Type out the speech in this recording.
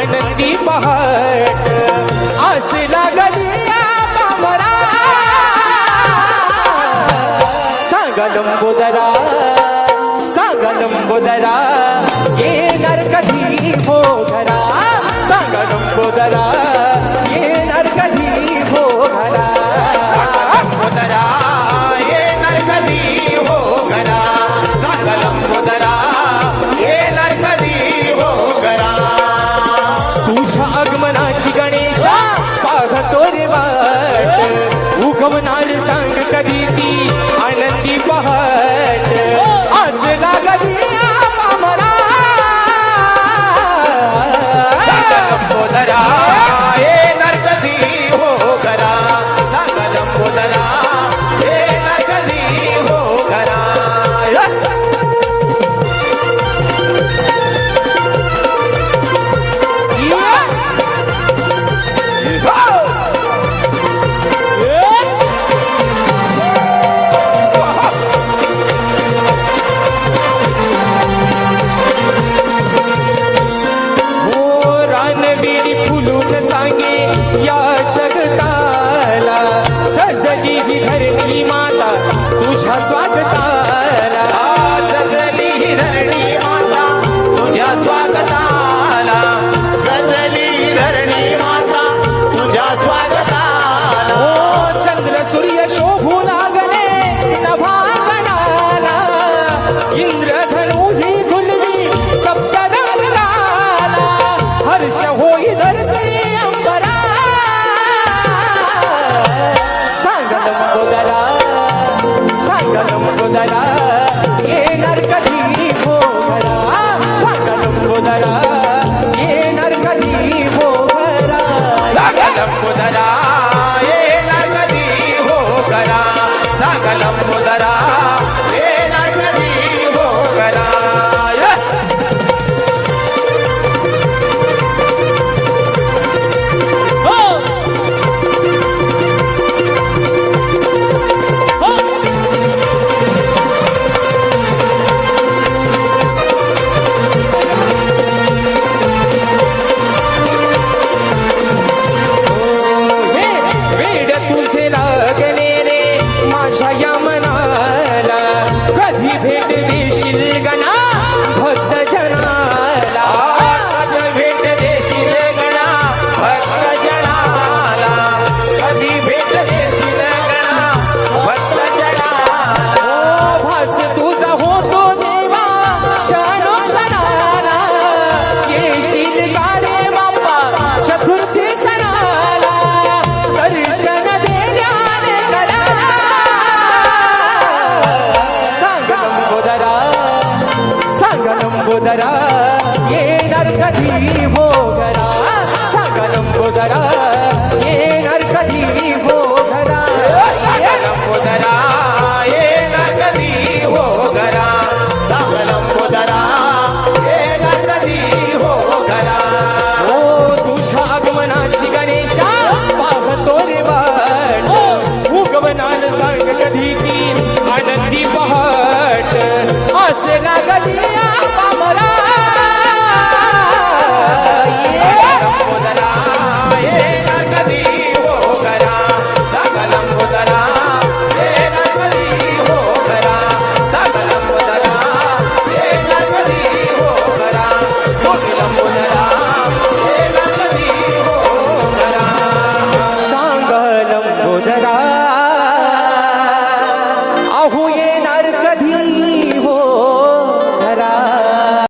मानसी पहाट आस लागली बाबरा सांगा लंबोदरा सांगा लंबोदरा येणार कधी बोधरा सांगा लंबोदरा गवनार सांग कधी ती स्वागताला सजली ही धरणी माता तुझ्या स्वागताला. Sodara Jayamana. लंबोदरा येणार कधी भोगरा सांगा लंबोदरा येणार कधी भोगरा सांगा लंबोदरा येणार कधी भोगरा सांगा लंबोदरा येणार कधी भोगरा हो, हो तुझ्या आगमनाची गणेशा पाहतो रे वाट। उगमनान सांग कधी आनंदी पहाट। असे